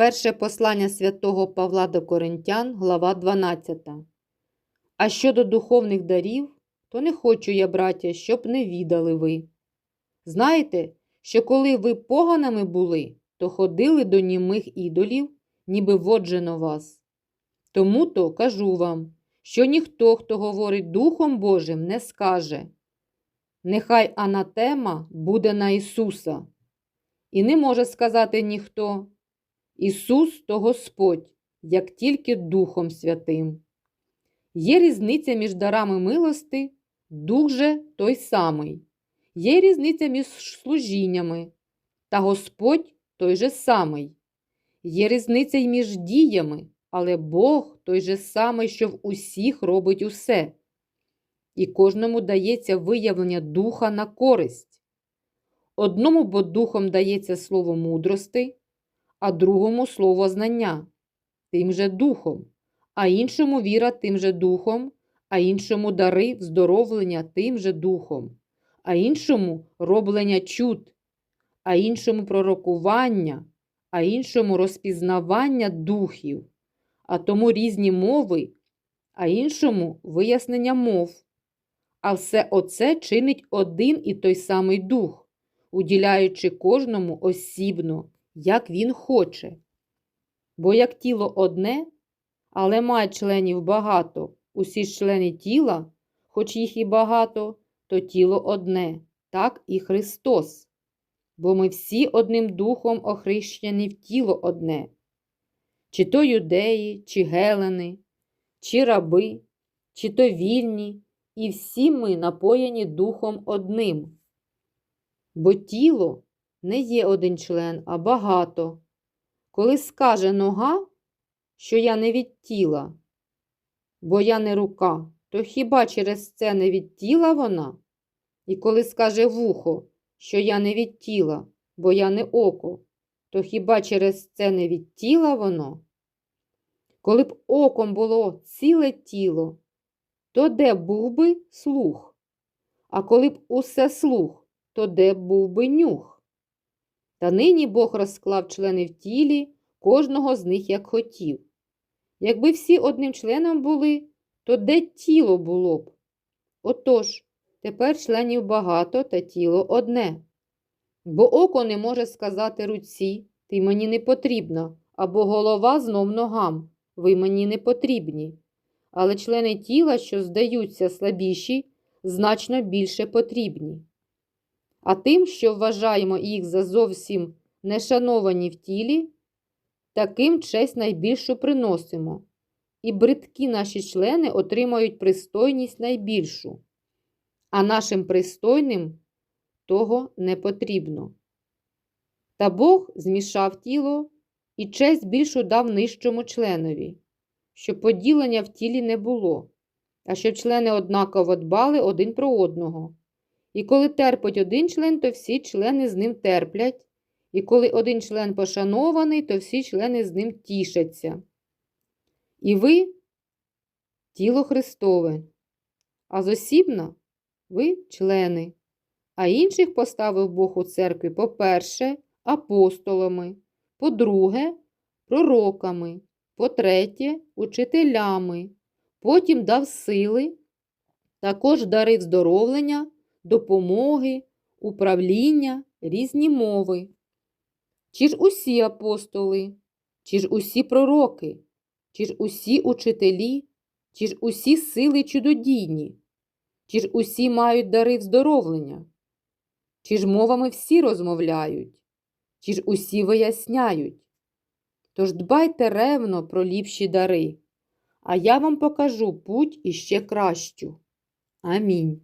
Перше послання святого Павла до Коринтян, глава 12. А щодо духовних дарів, то не хочу я, браття, щоб не відали ви. Знаєте, що коли ви поганими були, то ходили до німих ідолів, ніби воджено вас. Тому то кажу вам, що ніхто, хто говорить Духом Божим, не скаже. Нехай анатема буде на Ісуса. І не може сказати ніхто. Ісус то Господь, як тільки Духом Святим. Є різниця між дарами милости, Дух же той самий. Є різниця між служіннями, та Господь той же самий. Є різниця й між діями, але Бог той же самий, що в усіх робить усе. І кожному дається виявлення духа на користь. Одному бо духом дається слово мудрости, а другому слово знання, тим же духом, а іншому віра тим же духом, а іншому дари вздоровлення тим же духом, а іншому роблення чуд, а іншому пророкування, а іншому розпізнавання духів, а тому різні мови, а іншому вияснення мов. А все оце чинить один і той самий дух, уділяючи кожному осібно, як він хоче. Бо як тіло одне, але має членів багато, усі ж члени тіла, хоч їх і багато, то тіло одне, так і Христос. Бо ми всі одним духом охрещені в тіло одне, чи то юдеї, чи гелени, чи раби, чи то вільні, і всі ми напоєні духом одним. Бо тіло не є один член, а багато. Коли скаже нога, що я не від тіла, бо я не рука, то хіба через це не від тіла вона? І коли скаже вухо, що я не від тіла, бо я не око, то хіба через це не від тіла воно? Коли б оком було ціле тіло, то де був би слух? А коли б усе слух, то де був би нюх? Та нині Бог розклав члени в тілі, кожного з них як хотів. Якби всі одним членом були, то де тіло було б? Отож, тепер членів багато та тіло одне. Бо око не може сказати руці, ти мені не потрібна, або голова знов ногам, ви мені не потрібні. Але члени тіла, що здаються слабіші, значно більше потрібні. А тим, що вважаємо їх за зовсім нешановані в тілі, таким честь найбільшу приносимо, і бридкі наші члени отримають пристойність найбільшу, а нашим пристойним того не потрібно. Та Бог змішав тіло і честь більшу дав нижчому членові, щоб поділення в тілі не було, а щоб члени однаково дбали один про одного. І коли терпить один член, то всі члени з ним терплять, і коли один член пошанований, то всі члени з ним тішаться. І ви тіло Христове, а зосібно ви члени, а інших поставив Бог у церкві, по-перше, апостолами, по-друге, пророками, по-третє, учителями, потім дав сили, також дарив здоровлення допомоги, управління, різні мови. Чи ж усі апостоли, чи ж усі пророки, чи ж усі учителі, чи ж усі сили чудодійні, чи ж усі мають дари вздоровлення, чи ж мовами всі розмовляють, чи ж усі виясняють. Тож дбайте ревно про ліпші дари, а я вам покажу путь іще кращу. Амінь.